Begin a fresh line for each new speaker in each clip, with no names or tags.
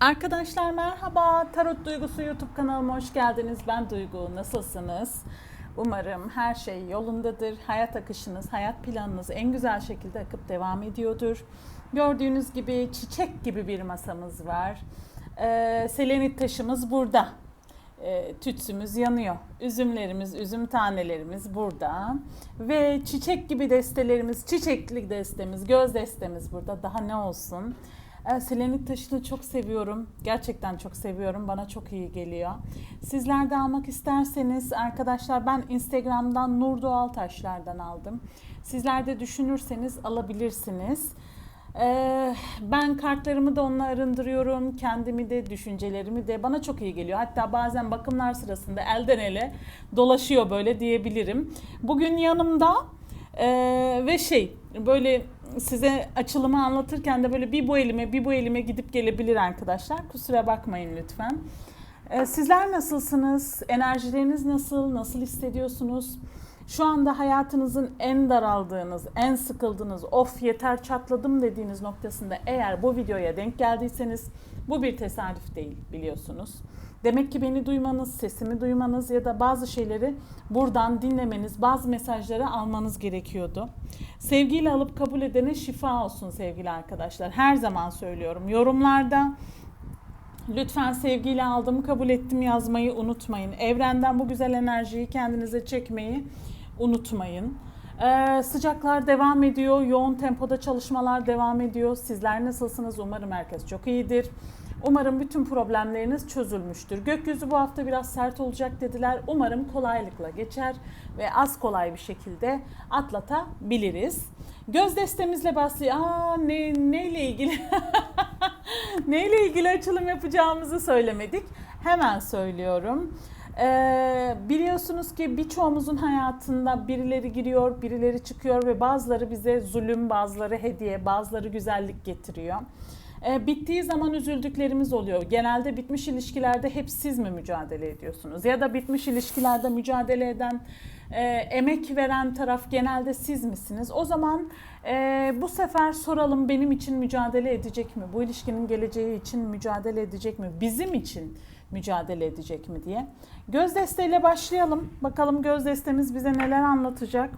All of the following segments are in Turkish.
Arkadaşlar merhaba. Tarot Duygusu YouTube kanalıma hoş geldiniz. Ben Duygu. Nasılsınız? Umarım her şey yolundadır. Hayat akışınız, hayat planınız en güzel şekilde akıp devam ediyordur. Gördüğünüz gibi çiçek gibi bir masamız var. Ee, selenit taşımız burada. Ee, tütsümüz yanıyor. Üzümlerimiz, üzüm tanelerimiz burada. Ve çiçek gibi destelerimiz, çiçekli destemiz, göz destemiz burada. Daha ne olsun? Ee, Selenit taşını çok seviyorum. Gerçekten çok seviyorum. Bana çok iyi geliyor. Sizler de almak isterseniz arkadaşlar ben Instagram'dan Nur Doğal Taşlardan aldım. Sizler de düşünürseniz alabilirsiniz. Ee, ben kartlarımı da onunla arındırıyorum. Kendimi de, düşüncelerimi de. Bana çok iyi geliyor. Hatta bazen bakımlar sırasında elden ele dolaşıyor böyle diyebilirim. Bugün yanımda ee, ve şey böyle size açılımı anlatırken de böyle bir bu elime bir bu elime gidip gelebilir arkadaşlar. Kusura bakmayın lütfen. Ee, sizler nasılsınız? Enerjileriniz nasıl? Nasıl hissediyorsunuz? Şu anda hayatınızın en daraldığınız, en sıkıldığınız, of yeter çatladım dediğiniz noktasında eğer bu videoya denk geldiyseniz bu bir tesadüf değil biliyorsunuz. Demek ki beni duymanız, sesimi duymanız ya da bazı şeyleri buradan dinlemeniz, bazı mesajları almanız gerekiyordu. Sevgiyle alıp kabul edene şifa olsun sevgili arkadaşlar. Her zaman söylüyorum. Yorumlarda Lütfen sevgiyle aldım, kabul ettim yazmayı unutmayın. Evrenden bu güzel enerjiyi kendinize çekmeyi unutmayın. Ee, sıcaklar devam ediyor, yoğun tempoda çalışmalar devam ediyor. Sizler nasılsınız? Umarım herkes çok iyidir. Umarım bütün problemleriniz çözülmüştür. Gökyüzü bu hafta biraz sert olacak dediler. Umarım kolaylıkla geçer ve az kolay bir şekilde atlatabiliriz. Göz destemizle başlıyor. Aa ne neyle ilgili? neyle ilgili açılım yapacağımızı söylemedik. Hemen söylüyorum. Ee, biliyorsunuz ki birçoğumuzun hayatında birileri giriyor, birileri çıkıyor ve bazıları bize zulüm, bazıları hediye, bazıları güzellik getiriyor. Ee, bittiği zaman üzüldüklerimiz oluyor. Genelde bitmiş ilişkilerde hep siz mi mücadele ediyorsunuz? Ya da bitmiş ilişkilerde mücadele eden, e, emek veren taraf genelde siz misiniz? O zaman e, bu sefer soralım benim için mücadele edecek mi? Bu ilişkinin geleceği için mücadele edecek mi? Bizim için mücadele edecek mi diye. Göz desteğiyle başlayalım. Bakalım göz destemiz bize neler anlatacak.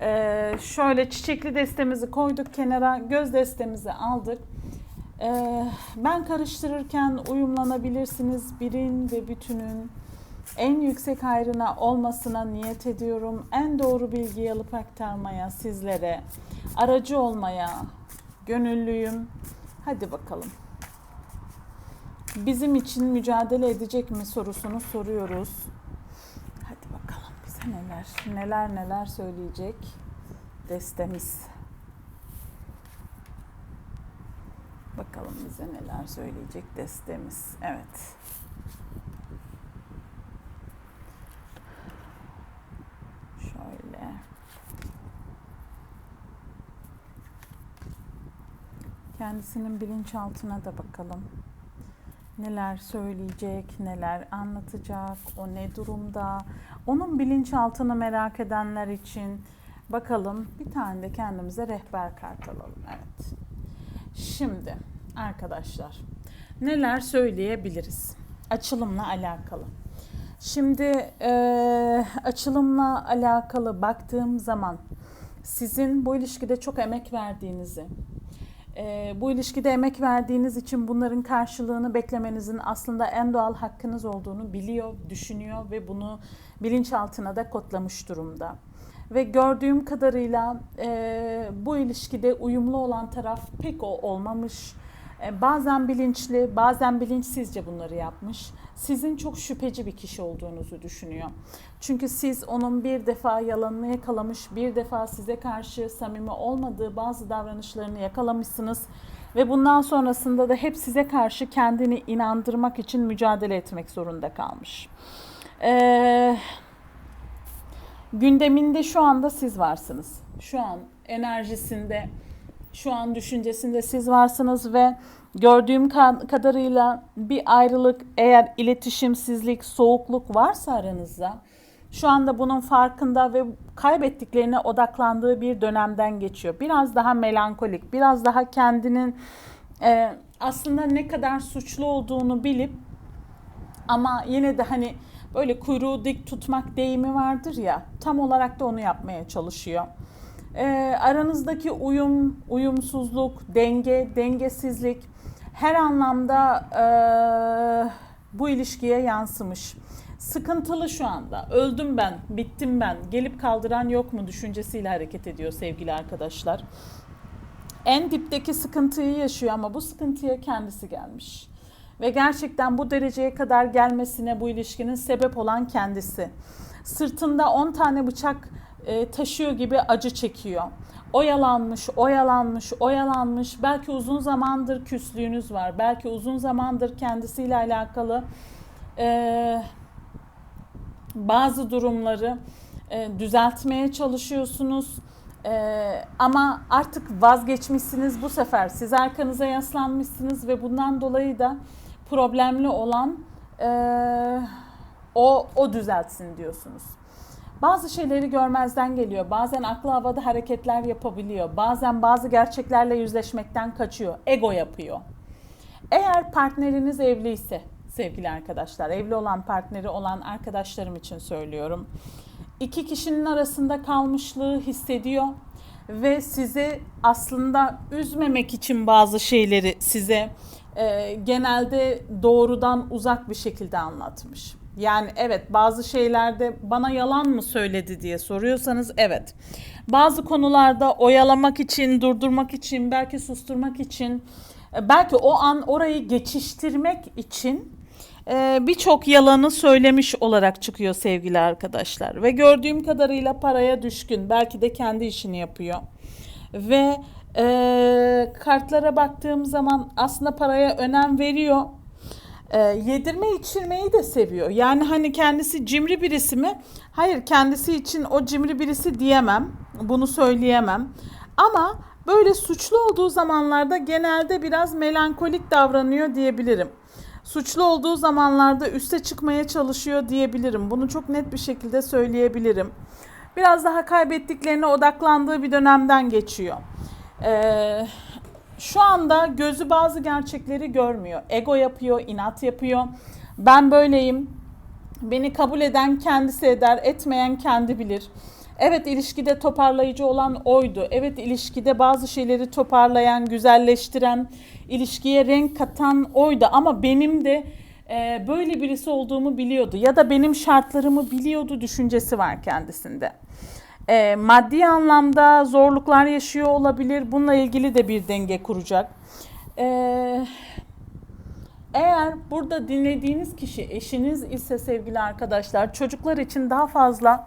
Ee, şöyle çiçekli destemizi koyduk kenara. Göz destemizi aldık. Ee, ben karıştırırken uyumlanabilirsiniz. Birin ve bütünün en yüksek hayrına olmasına niyet ediyorum. En doğru bilgiyi alıp aktarmaya, sizlere aracı olmaya gönüllüyüm. Hadi bakalım bizim için mücadele edecek mi sorusunu soruyoruz. Hadi bakalım bize neler neler neler söyleyecek destemiz. Bakalım bize neler söyleyecek destemiz. Evet. Şöyle. Kendisinin bilinçaltına da bakalım neler söyleyecek, neler anlatacak, o ne durumda. Onun bilinçaltını merak edenler için bakalım bir tane de kendimize rehber kart alalım. Evet. Şimdi arkadaşlar neler söyleyebiliriz? Açılımla alakalı. Şimdi e, açılımla alakalı baktığım zaman sizin bu ilişkide çok emek verdiğinizi, e, bu ilişkide emek verdiğiniz için bunların karşılığını beklemenizin aslında en doğal hakkınız olduğunu biliyor, düşünüyor ve bunu bilinçaltına da kodlamış durumda. Ve gördüğüm kadarıyla e, bu ilişkide uyumlu olan taraf pek o olmamış. E, bazen bilinçli, bazen bilinçsizce bunları yapmış. Sizin çok şüpheci bir kişi olduğunuzu düşünüyor. Çünkü siz onun bir defa yalanını yakalamış, bir defa size karşı samimi olmadığı bazı davranışlarını yakalamışsınız. Ve bundan sonrasında da hep size karşı kendini inandırmak için mücadele etmek zorunda kalmış. Eee gündeminde şu anda siz varsınız. Şu an enerjisinde, şu an düşüncesinde siz varsınız ve gördüğüm kadarıyla bir ayrılık, eğer iletişimsizlik, soğukluk varsa aranızda şu anda bunun farkında ve kaybettiklerine odaklandığı bir dönemden geçiyor. Biraz daha melankolik, biraz daha kendinin e, aslında ne kadar suçlu olduğunu bilip ama yine de hani böyle kuyruğu dik tutmak deyimi vardır ya tam olarak da onu yapmaya çalışıyor. Ee, aranızdaki uyum, uyumsuzluk, denge, dengesizlik her anlamda eee, bu ilişkiye yansımış. Sıkıntılı şu anda. Öldüm ben, bittim ben. Gelip kaldıran yok mu düşüncesiyle hareket ediyor sevgili arkadaşlar. En dipteki sıkıntıyı yaşıyor ama bu sıkıntıya kendisi gelmiş. Ve gerçekten bu dereceye kadar gelmesine bu ilişkinin sebep olan kendisi. Sırtında 10 tane bıçak e, taşıyor gibi acı çekiyor. Oyalanmış, oyalanmış, oyalanmış. Belki uzun zamandır küslüğünüz var. Belki uzun zamandır kendisiyle alakalı e, bazı durumları e, düzeltmeye çalışıyorsunuz. E, ama artık vazgeçmişsiniz bu sefer. Siz arkanıza yaslanmışsınız ve bundan dolayı da problemli olan e, o, o düzeltsin diyorsunuz. Bazı şeyleri görmezden geliyor. Bazen aklı havada hareketler yapabiliyor. Bazen bazı gerçeklerle yüzleşmekten kaçıyor. Ego yapıyor. Eğer partneriniz evliyse sevgili arkadaşlar, evli olan partneri olan arkadaşlarım için söylüyorum. İki kişinin arasında kalmışlığı hissediyor ve sizi aslında üzmemek için bazı şeyleri size e, genelde doğrudan uzak bir şekilde anlatmış. Yani evet bazı şeylerde bana yalan mı söyledi diye soruyorsanız evet. Bazı konularda oyalamak için, durdurmak için, belki susturmak için, e, belki o an orayı geçiştirmek için e, birçok yalanı söylemiş olarak çıkıyor sevgili arkadaşlar. Ve gördüğüm kadarıyla paraya düşkün. Belki de kendi işini yapıyor. Ve e, kartlara baktığım zaman aslında paraya önem veriyor. E, yedirme içirmeyi de seviyor. Yani hani kendisi cimri birisi mi? Hayır kendisi için o cimri birisi diyemem. Bunu söyleyemem. Ama böyle suçlu olduğu zamanlarda genelde biraz melankolik davranıyor diyebilirim. Suçlu olduğu zamanlarda üste çıkmaya çalışıyor diyebilirim. Bunu çok net bir şekilde söyleyebilirim. Biraz daha kaybettiklerine odaklandığı bir dönemden geçiyor. Ee, şu anda gözü bazı gerçekleri görmüyor. Ego yapıyor, inat yapıyor. Ben böyleyim. Beni kabul eden kendisi eder, etmeyen kendi bilir. Evet ilişkide toparlayıcı olan oydu. Evet ilişkide bazı şeyleri toparlayan, güzelleştiren, ilişkiye renk katan oydu. Ama benim de e, böyle birisi olduğumu biliyordu. Ya da benim şartlarımı biliyordu düşüncesi var kendisinde. E, maddi anlamda zorluklar yaşıyor olabilir. Bununla ilgili de bir denge kuracak. E, eğer burada dinlediğiniz kişi eşiniz ise sevgili arkadaşlar çocuklar için daha fazla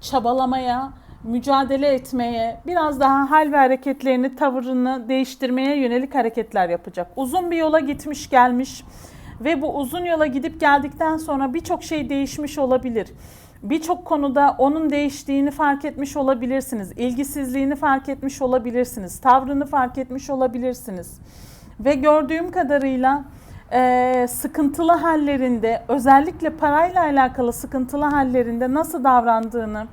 çabalamaya, mücadele etmeye, biraz daha hal ve hareketlerini, tavırını değiştirmeye yönelik hareketler yapacak. Uzun bir yola gitmiş gelmiş ve bu uzun yola gidip geldikten sonra birçok şey değişmiş olabilir. Birçok konuda onun değiştiğini fark etmiş olabilirsiniz. İlgisizliğini fark etmiş olabilirsiniz. Tavrını fark etmiş olabilirsiniz. Ve gördüğüm kadarıyla e, sıkıntılı hallerinde özellikle parayla alakalı sıkıntılı hallerinde nasıl davrandığını,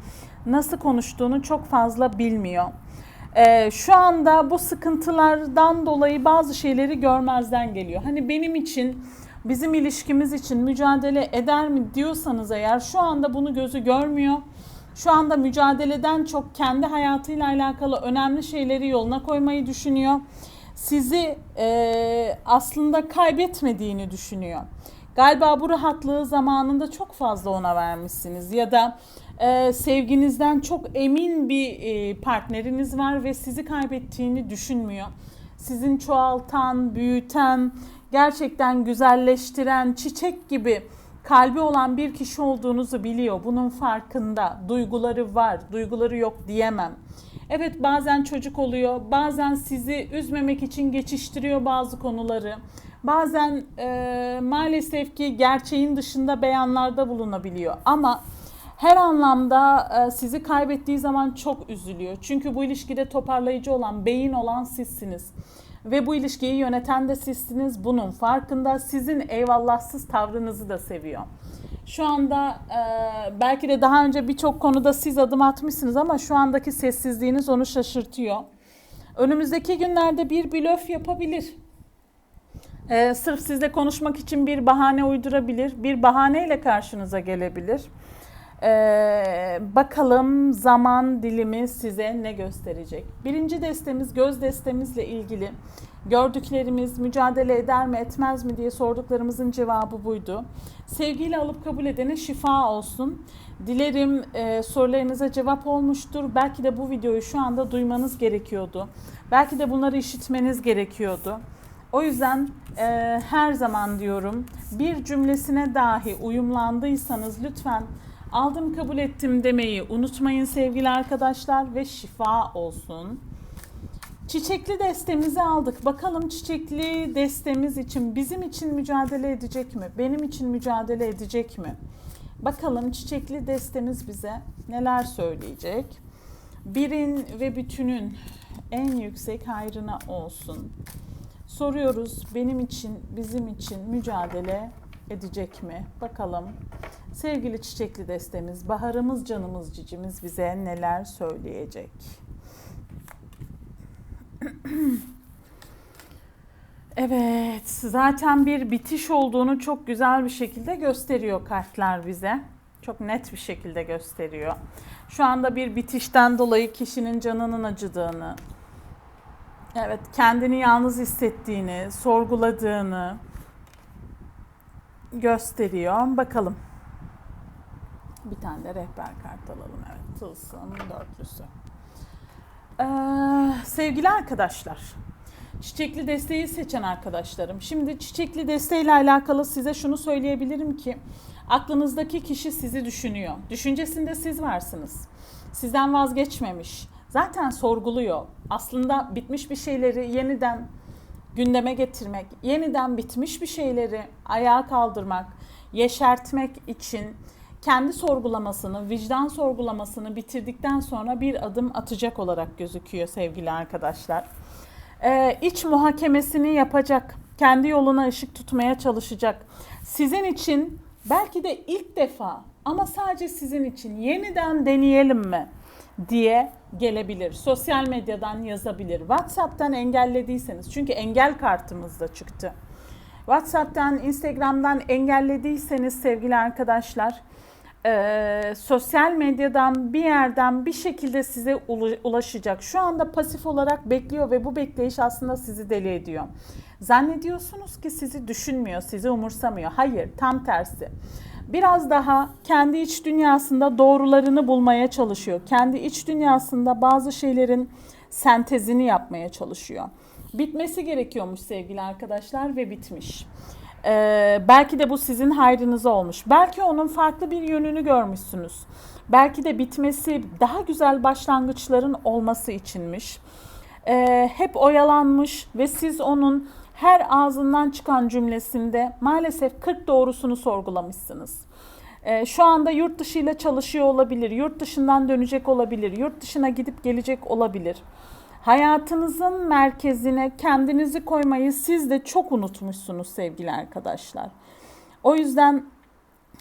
nasıl konuştuğunu çok fazla bilmiyor. E, şu anda bu sıkıntılardan dolayı bazı şeyleri görmezden geliyor. Hani benim için bizim ilişkimiz için mücadele eder mi diyorsanız eğer şu anda bunu gözü görmüyor. Şu anda mücadeleden çok kendi hayatıyla alakalı önemli şeyleri yoluna koymayı düşünüyor sizi e, aslında kaybetmediğini düşünüyor. Galiba bu rahatlığı zamanında çok fazla ona vermişsiniz ya da e, sevginizden çok emin bir e, partneriniz var ve sizi kaybettiğini düşünmüyor. Sizin çoğaltan, büyüten, gerçekten güzelleştiren, çiçek gibi kalbi olan bir kişi olduğunuzu biliyor. Bunun farkında. Duyguları var, duyguları yok diyemem. Evet bazen çocuk oluyor, bazen sizi üzmemek için geçiştiriyor bazı konuları. Bazen e, maalesef ki gerçeğin dışında beyanlarda bulunabiliyor. Ama her anlamda e, sizi kaybettiği zaman çok üzülüyor. Çünkü bu ilişkide toparlayıcı olan, beyin olan sizsiniz. Ve bu ilişkiyi yöneten de sizsiniz. Bunun farkında. Sizin eyvallahsız tavrınızı da seviyor. Şu anda e, belki de daha önce birçok konuda siz adım atmışsınız ama şu andaki sessizliğiniz onu şaşırtıyor. Önümüzdeki günlerde bir blöf yapabilir. Ee, sırf sizle konuşmak için bir bahane uydurabilir, bir bahaneyle karşınıza gelebilir. Ee, bakalım zaman dilimi size ne gösterecek? Birinci destemiz göz destemizle ilgili gördüklerimiz mücadele eder mi etmez mi diye sorduklarımızın cevabı buydu. Sevgiyle alıp kabul edene şifa olsun. Dilerim e, sorularınıza cevap olmuştur. Belki de bu videoyu şu anda duymanız gerekiyordu. Belki de bunları işitmeniz gerekiyordu. O yüzden e, her zaman diyorum bir cümlesine dahi uyumlandıysanız lütfen aldım kabul ettim demeyi unutmayın sevgili arkadaşlar ve şifa olsun. Çiçekli destemizi aldık. Bakalım çiçekli destemiz için bizim için mücadele edecek mi? Benim için mücadele edecek mi? Bakalım çiçekli destemiz bize neler söyleyecek? Birin ve bütünün en yüksek hayrına olsun. Soruyoruz benim için, bizim için mücadele edecek mi? Bakalım. Sevgili çiçekli destemiz, baharımız, canımız, cicimiz bize neler söyleyecek? Evet, zaten bir bitiş olduğunu çok güzel bir şekilde gösteriyor kartlar bize. Çok net bir şekilde gösteriyor. Şu anda bir bitişten dolayı kişinin canının acıdığını, evet kendini yalnız hissettiğini, sorguladığını gösteriyor. Bakalım. Bir tane de rehber kart alalım. Evet, tılsım dörtlüsü. Ee, sevgili arkadaşlar, çiçekli desteği seçen arkadaşlarım. Şimdi çiçekli desteğiyle alakalı size şunu söyleyebilirim ki aklınızdaki kişi sizi düşünüyor. Düşüncesinde siz varsınız. Sizden vazgeçmemiş. Zaten sorguluyor. Aslında bitmiş bir şeyleri yeniden gündeme getirmek, yeniden bitmiş bir şeyleri ayağa kaldırmak, yeşertmek için kendi sorgulamasını, vicdan sorgulamasını bitirdikten sonra bir adım atacak olarak gözüküyor sevgili arkadaşlar. Ee, iç muhakemesini yapacak, kendi yoluna ışık tutmaya çalışacak. Sizin için belki de ilk defa ama sadece sizin için yeniden deneyelim mi diye gelebilir. Sosyal medyadan yazabilir. WhatsApp'tan engellediyseniz çünkü engel kartımız da çıktı. WhatsApp'tan, Instagram'dan engellediyseniz sevgili arkadaşlar e, sosyal medyadan bir yerden bir şekilde size ulaşacak. Şu anda pasif olarak bekliyor ve bu bekleyiş aslında sizi deli ediyor. Zannediyorsunuz ki sizi düşünmüyor, sizi umursamıyor. Hayır, tam tersi. Biraz daha kendi iç dünyasında doğrularını bulmaya çalışıyor. Kendi iç dünyasında bazı şeylerin sentezini yapmaya çalışıyor. Bitmesi gerekiyormuş sevgili arkadaşlar ve bitmiş. Ee, belki de bu sizin hayrınıza olmuş. Belki onun farklı bir yönünü görmüşsünüz. Belki de bitmesi daha güzel başlangıçların olması içinmiş. Ee, hep oyalanmış ve siz onun her ağzından çıkan cümlesinde maalesef 40 doğrusunu sorgulamışsınız. Ee, şu anda yurt dışı ile çalışıyor olabilir, yurt dışından dönecek olabilir, yurt dışına gidip gelecek olabilir. Hayatınızın merkezine kendinizi koymayı siz de çok unutmuşsunuz sevgili arkadaşlar. O yüzden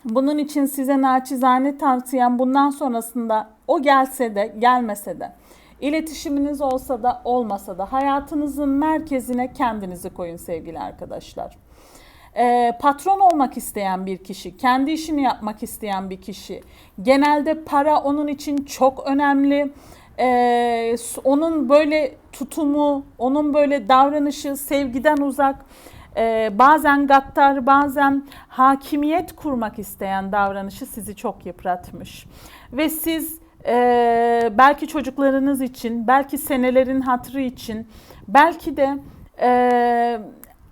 bunun için size naçizane tavsiyem bundan sonrasında o gelse de gelmese de iletişiminiz olsa da olmasa da hayatınızın merkezine kendinizi koyun sevgili arkadaşlar. Ee, patron olmak isteyen bir kişi, kendi işini yapmak isteyen bir kişi, genelde para onun için çok önemli ee, onun böyle tutumu, onun böyle davranışı sevgiden uzak, e, bazen gaddar, bazen hakimiyet kurmak isteyen davranışı sizi çok yıpratmış. Ve siz e, belki çocuklarınız için, belki senelerin hatırı için, belki de e,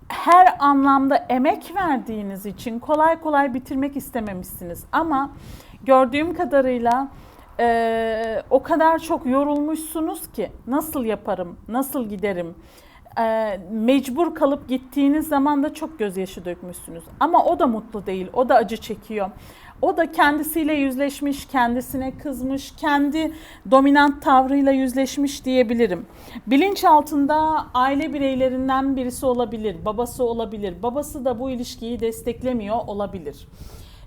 her anlamda emek verdiğiniz için kolay kolay bitirmek istememişsiniz. Ama gördüğüm kadarıyla e, o kadar çok yorulmuşsunuz ki nasıl yaparım, nasıl giderim, e, mecbur kalıp gittiğiniz zaman da çok gözyaşı dökmüşsünüz. Ama o da mutlu değil, o da acı çekiyor. O da kendisiyle yüzleşmiş, kendisine kızmış, kendi dominant tavrıyla yüzleşmiş diyebilirim. Bilinç altında aile bireylerinden birisi olabilir, babası olabilir. Babası da bu ilişkiyi desteklemiyor olabilir.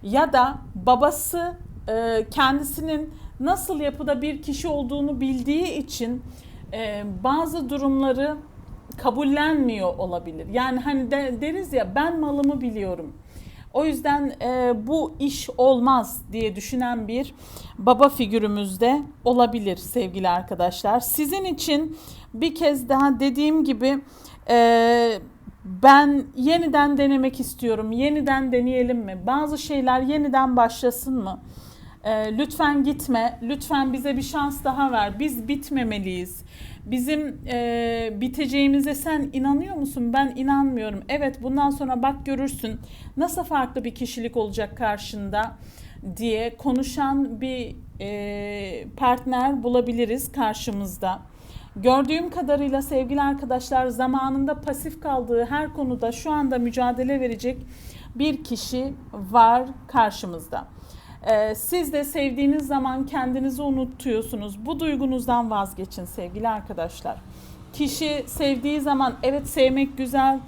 Ya da babası e, kendisinin nasıl yapıda bir kişi olduğunu bildiği için e, bazı durumları kabullenmiyor olabilir. Yani hani de- deriz ya ben malımı biliyorum. O yüzden e, bu iş olmaz diye düşünen bir baba figürümüz de olabilir sevgili arkadaşlar. Sizin için bir kez daha dediğim gibi e, ben yeniden denemek istiyorum. Yeniden deneyelim mi? Bazı şeyler yeniden başlasın mı? E, lütfen gitme. Lütfen bize bir şans daha ver. Biz bitmemeliyiz. Bizim e, biteceğimize sen inanıyor musun? Ben inanmıyorum. Evet bundan sonra bak görürsün nasıl farklı bir kişilik olacak karşında diye konuşan bir e, partner bulabiliriz karşımızda. Gördüğüm kadarıyla sevgili arkadaşlar zamanında pasif kaldığı her konuda şu anda mücadele verecek bir kişi var karşımızda. Ee, siz de sevdiğiniz zaman kendinizi unutuyorsunuz. Bu duygunuzdan vazgeçin sevgili arkadaşlar. Kişi sevdiği zaman evet sevmek güzel,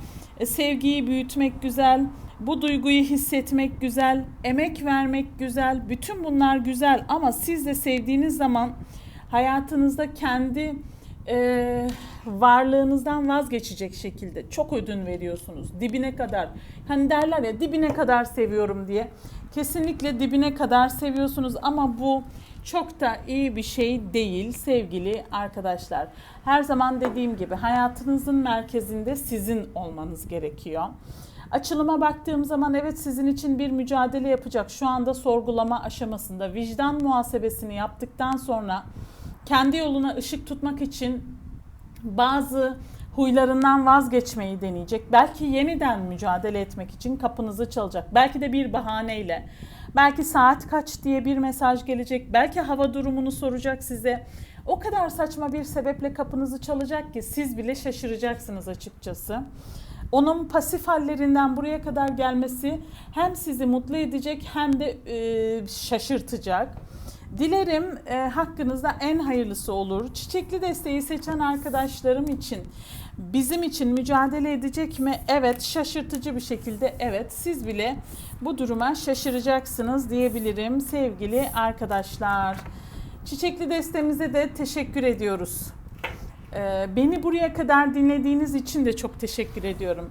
e, sevgiyi büyütmek güzel, bu duyguyu hissetmek güzel, emek vermek güzel. Bütün bunlar güzel ama siz de sevdiğiniz zaman hayatınızda kendi e, varlığınızdan vazgeçecek şekilde çok ödün veriyorsunuz. Dibine kadar. Hani derler ya dibine kadar seviyorum diye. Kesinlikle dibine kadar seviyorsunuz ama bu çok da iyi bir şey değil sevgili arkadaşlar. Her zaman dediğim gibi hayatınızın merkezinde sizin olmanız gerekiyor. Açılıma baktığım zaman evet sizin için bir mücadele yapacak. Şu anda sorgulama aşamasında vicdan muhasebesini yaptıktan sonra kendi yoluna ışık tutmak için bazı huylarından vazgeçmeyi deneyecek. Belki yeniden mücadele etmek için kapınızı çalacak. Belki de bir bahaneyle. Belki saat kaç diye bir mesaj gelecek. Belki hava durumunu soracak size. O kadar saçma bir sebeple kapınızı çalacak ki siz bile şaşıracaksınız açıkçası. Onun pasif hallerinden buraya kadar gelmesi hem sizi mutlu edecek hem de e, şaşırtacak. Dilerim e, hakkınızda en hayırlısı olur. Çiçekli desteği seçen arkadaşlarım için bizim için mücadele edecek mi? Evet, şaşırtıcı bir şekilde evet. Siz bile bu duruma şaşıracaksınız diyebilirim sevgili arkadaşlar. Çiçekli destemize de teşekkür ediyoruz. Ee, beni buraya kadar dinlediğiniz için de çok teşekkür ediyorum.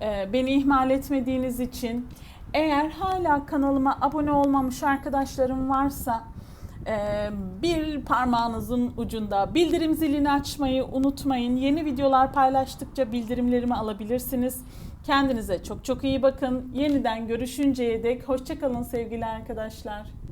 Ee, beni ihmal etmediğiniz için. Eğer hala kanalıma abone olmamış arkadaşlarım varsa e, bir parmağınızın ucunda bildirim zilini açmayı unutmayın. Yeni videolar paylaştıkça bildirimlerimi alabilirsiniz. Kendinize çok çok iyi bakın. Yeniden görüşünceye dek hoşçakalın sevgili arkadaşlar.